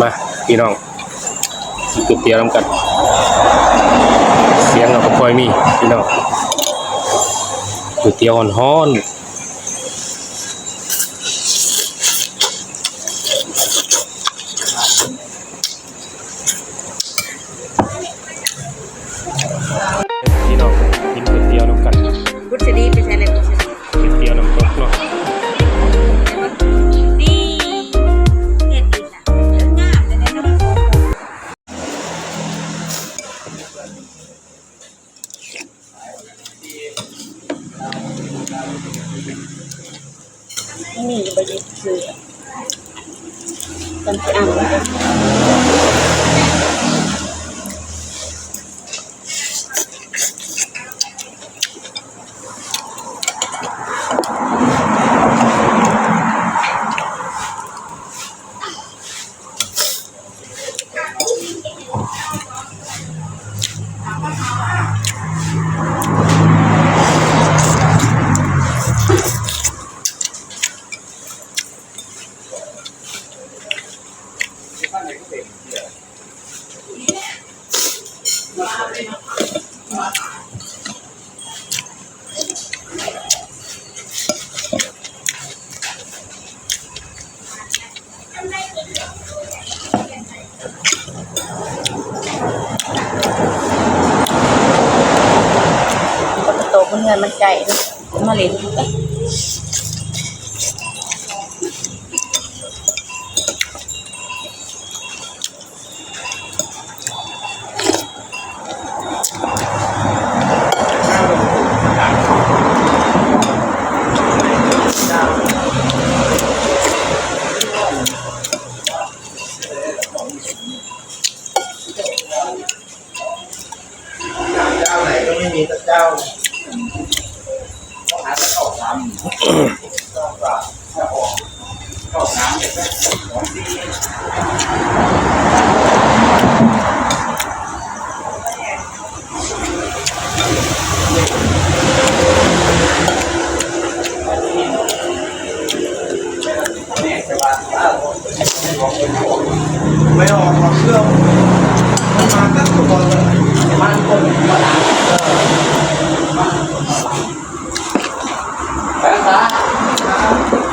มาพี่น้องกินก๋วยเตี๋ยวน้ำกัน เสียงเราก็ค่อยมีพี่น้องก๋วยเตี๋ยวฮ้อนๆพี่น้องกินก๋วยเตี๋ยวน้ำกันพุทธดีไปใช้เลยพุทธดีก๋วยเตี๋ยวน้ำตกเนาะนี่ นี่บริสุทธิ์กันที่อ่างเลยคน โตคนเงินมันไก่ด้วยมาเล่น เจ้าต้องหาข้าวสามต้องปราบข้าออกเข้าวน้ำเนี่ยของดีไม่ออกมาเครื่องมันมาตั้งตัวเลยมันคนมาด่าไปแล้วครับ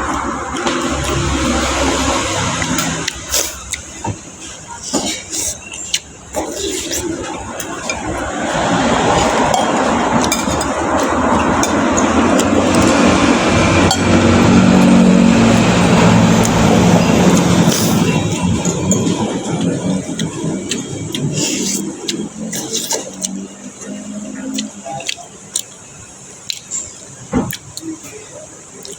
ม